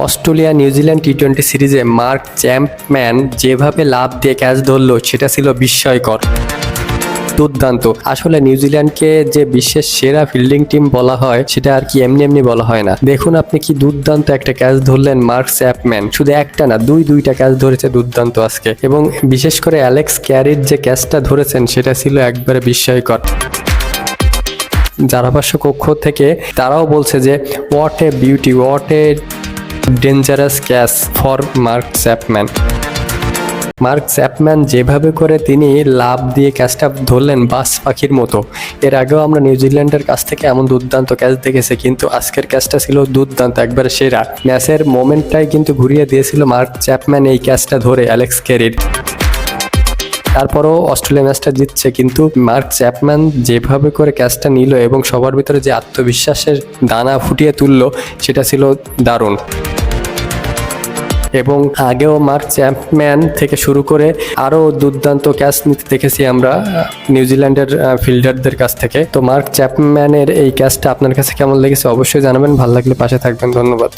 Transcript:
Australia New Zealand T twenty সিরিজে Mark Chapman যেভাবে লাভ দিয়ে ক্যাচ ধরল, সেটা ছিল বিস্ময়কর। দুর্দান্ত। আসলে নিউজিল্যান্ডকে যে বিশ্বের সেরা ফিল্ডিং টিম বলা হয়, সেটা আর কি এমনি এমনি বলা হয় না। দেখুন আপনি কি দুর্দান্ত একটা ক্যাচ ধরলেন মার্ক চ্যাপম্যান শুধু একটা না, দুই দুইটা ক্যাচ ধরেছে দুর্দান্ত আজকে। এবং বিশেষ করে অ্যালেক্স ক্যারির যে ক্যাচটা ধরেছেন, সেটা ছিল একবারে বিস্ময়কর। ধারাভাষ্য কক্ষ থেকে তারাও বলছে যে, what a beauty, what a dangerous catch for Mark Chapman Mark Chapman যেভাবে করে তিনি লাভ দিয়ে ক্যাচটা ধরলেন বাস পাখির মতো। এর আগেও আমরা নিউজিল্যান্ডের কাছ থেকে এমন দুর্দান্ত ক্যাচ দেখেছি, কিন্তু আজকের ক্যাচটা ছিল দুর্দান্ত, একবারে সেরা। ম্যাচের মোমেন্টটাই কিন্তু ঘুরিয়ে দিয়েছিল মার্ক চ্যাপম্যান এই ক্যাচটা ধরে অ্যালেক্স ক্যারির তারপরও অস্ট্রেলিয়া ম্যাচটা জিতছে, কিন্তু মার্ক চ্যাপম্যান যেভাবে করে ক্যাচটা নিল এবং সবার ভিতরে যে আত্মবিশ্বাসের দানা ফুটিয়ে তুললো, সেটা ছিল দারুণ। এবং আগেও মার্ক চ্যাম্পম্যান থেকে শুরু করে আরও দুর্দান্ত ক্যাচ নিতে দেখেছি আমরা নিউজিল্যান্ডের ফিল্ডারদের কাছ থেকে। তো মার্ক চ্যাপম্যানের এই ক্যাচটা আপনার কাছে কেমন লেগেছে অবশ্যই জানাবেন, ভালো লাগলে পাশে থাকবেন, ধন্যবাদ।